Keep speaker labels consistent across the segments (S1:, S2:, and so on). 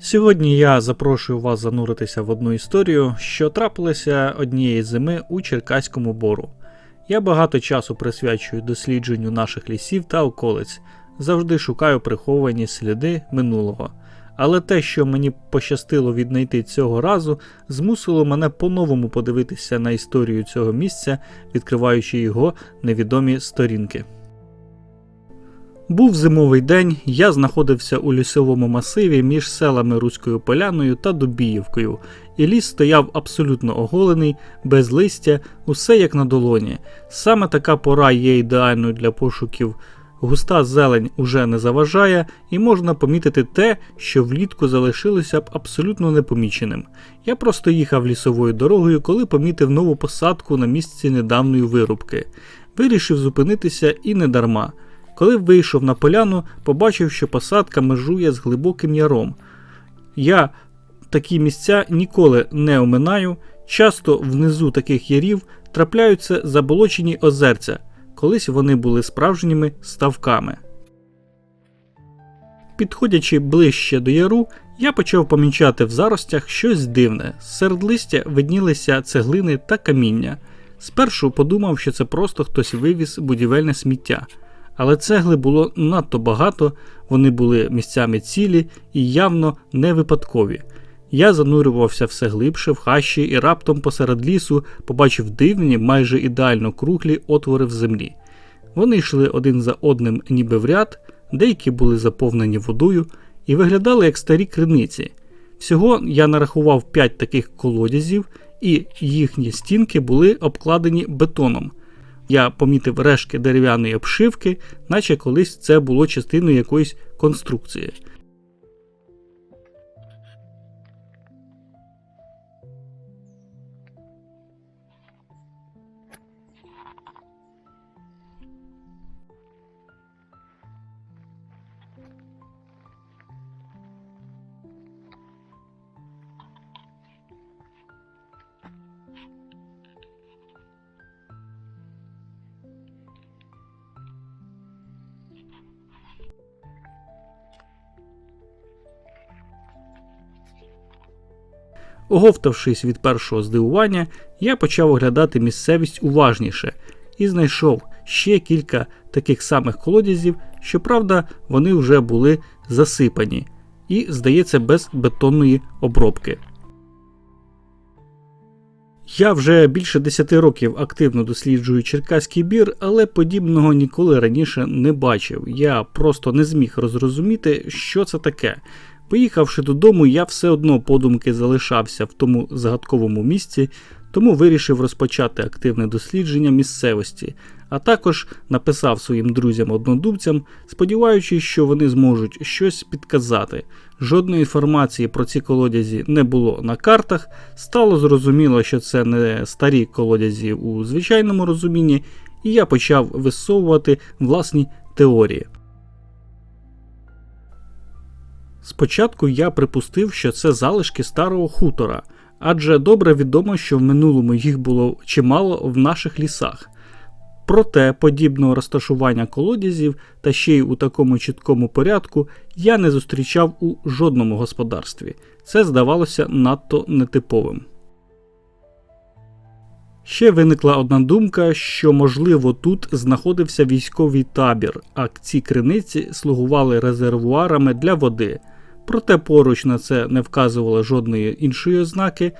S1: Сьогодні я запрошую вас зануритися в одну історію, що трапилася однієї зими у Черкаському бору. Я багато часу присвячую дослідженню наших лісів та околиць, завжди шукаю приховані сліди минулого. Але те, що мені пощастило віднайти цього разу, змусило мене по-новому подивитися на історію цього місця, відкриваючи його невідомі сторінки. Був зимовий день, я знаходився у лісовому масиві між селами Руською Поляною та Дубіївкою, і ліс стояв абсолютно оголений, без листя, усе як на долоні. Саме така пора є ідеальною для пошуків. Густа зелень уже не заважає, і можна помітити те, що влітку залишилося б абсолютно непоміченим. Я просто їхав лісовою дорогою, коли помітив нову посадку на місці недавньої вирубки. Вирішив зупинитися і не дарма. Коли вийшов на поляну, побачив, що посадка межує з глибоким яром. Я такі місця ніколи не оминаю. Часто внизу таких ярів трапляються заболочені озерця. Колись вони були справжніми ставками. Підходячи ближче до яру, я почав помічати в заростях щось дивне. Серед листя виднілися цеглини та каміння. Спершу подумав, що це просто хтось вивіз будівельне сміття. Але цегли було надто багато, вони були місцями цілі і явно не випадкові. Я занурювався все глибше в хащі і раптом посеред лісу побачив дивні, майже ідеально круглі отвори в землі. Вони йшли один за одним, ніби в ряд, деякі були заповнені водою і виглядали як старі криниці. Всього я нарахував 5 таких колодязів, і їхні стінки були обкладені бетоном. Я помітив решки дерев'яної обшивки, наче колись це було частиною якоїсь конструкції. Оговтавшись від першого здивування, я почав оглядати місцевість уважніше і знайшов ще кілька таких самих колодязів, щоправда, вони вже були засипані і, здається, без бетонної обробки. Я вже більше 10 років активно досліджую черкаський бір, але подібного ніколи раніше не бачив. Я просто не зміг розрозуміти, що це таке. Поїхавши додому, я все одно подумки залишався в тому загадковому місці, тому вирішив розпочати активне дослідження місцевості, а також написав своїм друзям-однодумцям, сподіваючись, що вони зможуть щось підказати. Жодної інформації про ці колодязі не було на картах. Стало зрозуміло, що це не старі колодязі у звичайному розумінні, і я почав висовувати власні теорії. Спочатку я припустив, що це залишки старого хутора, адже добре відомо, що в минулому їх було чимало в наших лісах. Проте подібного розташування колодязів та ще й у такому чіткому порядку я не зустрічав у жодному господарстві. Це здавалося надто нетиповим. Ще виникла одна думка, що, можливо, тут знаходився військовий табір, а ці криниці слугували резервуарами для води. Проте поруч на це не вказувало жодної іншої ознаки,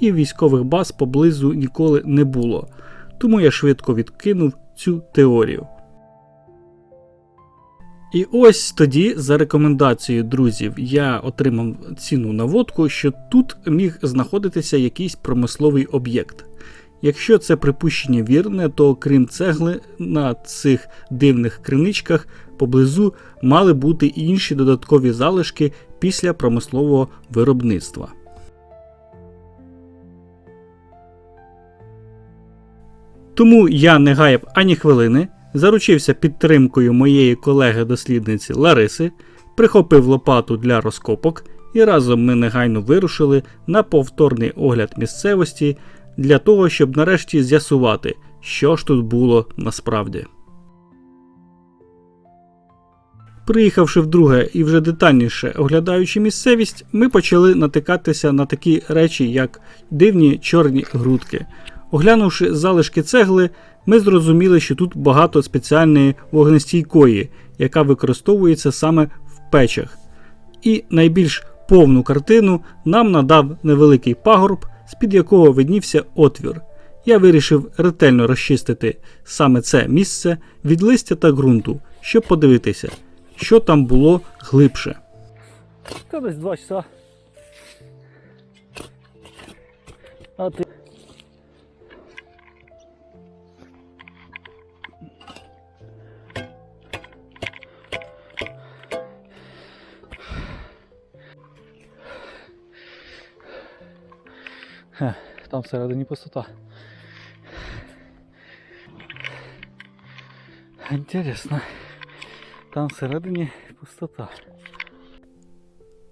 S1: і військових баз поблизу ніколи не було. Тому я швидко відкинув цю теорію. І ось тоді, за рекомендацією друзів, я отримав ціну наводку, що тут міг знаходитися якийсь промисловий об'єкт. Якщо це припущення вірне, то крім цегли на цих дивних криничках поблизу мали бути інші додаткові залишки після промислового виробництва. Тому я не гаяв ані хвилини, заручився підтримкою моєї колеги-дослідниці Лариси, прихопив лопату для розкопок, і разом ми негайно вирушили на повторний огляд місцевості для того, щоб нарешті з'ясувати, що ж тут було насправді. Приїхавши вдруге і вже детальніше оглядаючи місцевість, ми почали натикатися на такі речі, як дивні чорні грудки. Оглянувши залишки цегли, ми зрозуміли, що тут багато спеціальної вогнестійкої, яка використовується саме в печах. І найбільш повну картину нам надав невеликий пагорб, з-під якого виднівся отвір. Я вирішив ретельно розчистити саме це місце від листя та ґрунту, щоб подивитися, що там було глибше.
S2: Та десь два часа. А ти. Там всередині пустота. Інтересно. Там всередині пустота.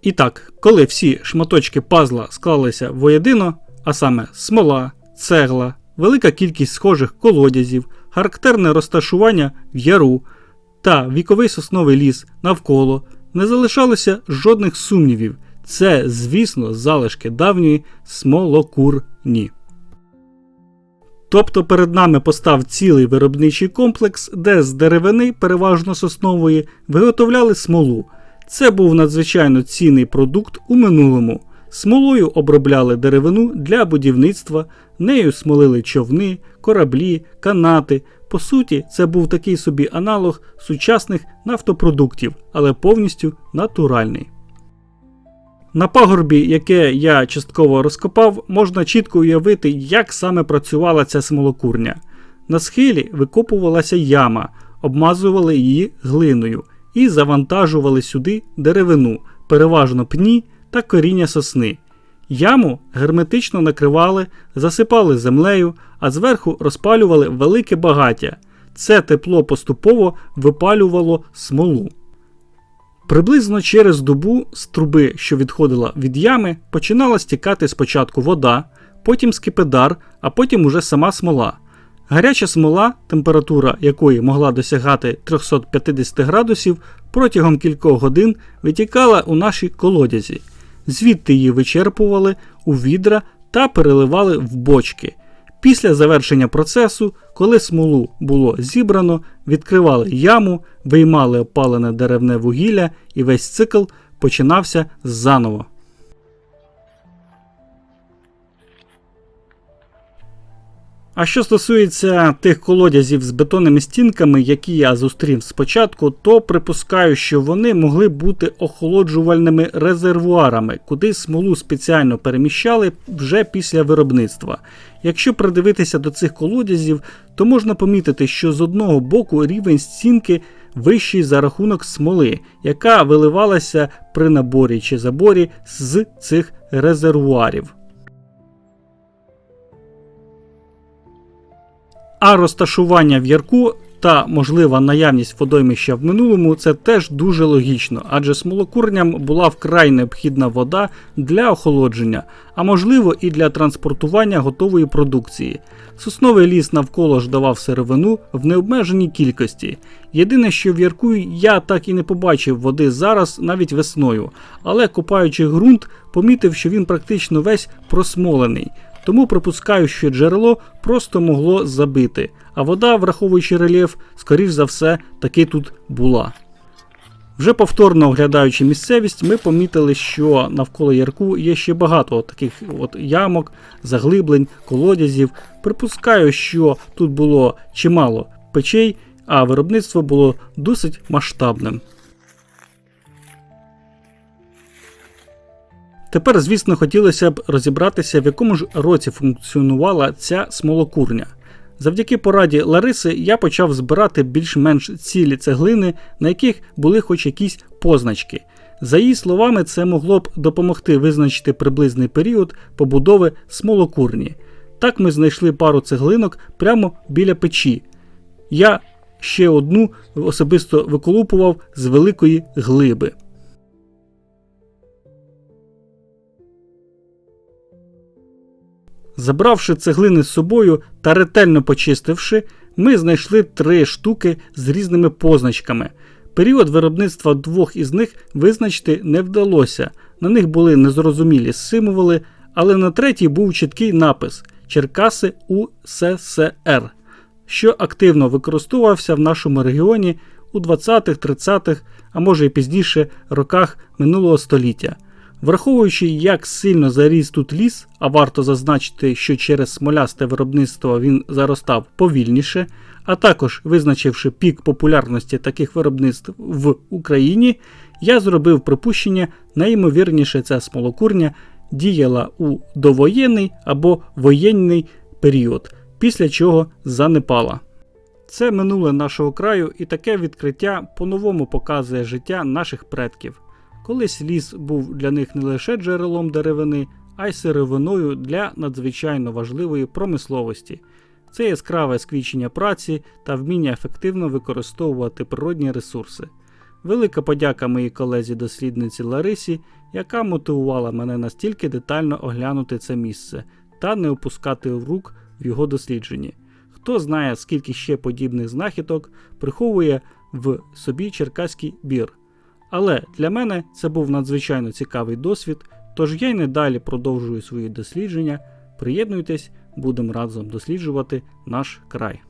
S1: І так, коли всі шматочки пазла склалися воєдино, а саме смола, цегла, велика кількість схожих колодязів, характерне розташування в яру та віковий сосновий ліс навколо, не залишалося жодних сумнівів. Це, звісно, залишки давньої смолокурні. Тобто перед нами постав цілий виробничий комплекс, де з деревини, переважно соснової, виготовляли смолу. Це був надзвичайно цінний продукт у минулому. Смолою обробляли деревину для будівництва, нею смолили човни, кораблі, канати. По суті, це був такий собі аналог сучасних нафтопродуктів, але повністю натуральний. На пагорбі, яке я частково розкопав, можна чітко уявити, як саме працювала ця смолокурня. На схилі викопувалася яма, обмазували її глиною і завантажували сюди деревину, переважно пні та коріння сосни. Яму герметично накривали, засипали землею, а зверху розпалювали велике багаття. Це тепло поступово випалювало смолу. Приблизно через добу з труби, що відходила від ями, починала стікати спочатку вода, потім скипидар, а потім уже сама смола. Гаряча смола, температура якої могла досягати 350 градусів, протягом кількох годин витікала у наші колодязі. Звідти її вичерпували у відра та переливали в бочки. Після завершення процесу, коли смолу було зібрано, відкривали яму, виймали опалене деревне вугілля і весь цикл починався заново. А що стосується тих колодязів з бетонними стінками, які я зустрів спочатку, то припускаю, що вони могли бути охолоджувальними резервуарами, куди смолу спеціально переміщали вже після виробництва. Якщо придивитися до цих колодязів, то можна помітити, що з одного боку рівень стінки вищий за рахунок смоли, яка виливалася при наборі чи заборі з цих резервуарів. А розташування в ярку та можлива наявність водоймища в минулому це теж дуже логічно, адже смолокурням була вкрай необхідна вода для охолодження, а можливо і для транспортування готової продукції. Сосновий ліс навколо ж давав сировину в необмеженій кількості. Єдине, що в ярку я так і не побачив води зараз навіть весною, але копаючи ґрунт, помітив, що він практично весь просмолений. Тому припускаю, що джерело просто могло забити, а вода, враховуючи рельєф, скоріш за все, таки тут була. Вже повторно оглядаючи місцевість, ми помітили, що навколо ярку є ще багато таких от ямок, заглиблень, колодязів. Припускаю, що тут було чимало печей, а виробництво було досить масштабним. Тепер, звісно, хотілося б розібратися, в якому ж році функціонувала ця смолокурня. Завдяки пораді Лариси я почав збирати більш-менш цілі цеглини, на яких були хоч якісь позначки. За її словами, це могло б допомогти визначити приблизний період побудови смолокурні. Так ми знайшли пару цеглинок прямо біля печі. Я ще одну особисто виколупував з великої глиби. Забравши цеглини з собою та ретельно почистивши, ми знайшли три штуки з різними позначками. Період виробництва двох із них визначити не вдалося. На них були незрозумілі символи, але на третій був чіткий напис Черкаси УССР, що активно використовувався в нашому регіоні у 20-х, 30-х, а може і пізніше роках минулого століття. Враховуючи, як сильно заріс тут ліс, а варто зазначити, що через смолясте виробництво він заростав повільніше, а також визначивши пік популярності таких виробництв в Україні, я зробив припущення, найімовірніше ця смолокурня діяла у довоєнний або воєнний період, після чого занепала. Це минуле нашого краю, і таке відкриття по-новому показує життя наших предків. Колись ліс був для них не лише джерелом деревини, а й сировиною для надзвичайно важливої промисловості. Це яскраве сквічення праці та вміння ефективно використовувати природні ресурси. Велика подяка моїй колезі дослідниці Ларисі, яка мотивувала мене настільки детально оглянути це місце та не опускати в рук в його дослідженні. Хто знає, скільки ще подібних знахідок приховує в собі черкаський бір. Але для мене це був надзвичайно цікавий досвід, тож я й недалі продовжую свої дослідження. Приєднуйтесь, будемо разом досліджувати наш край.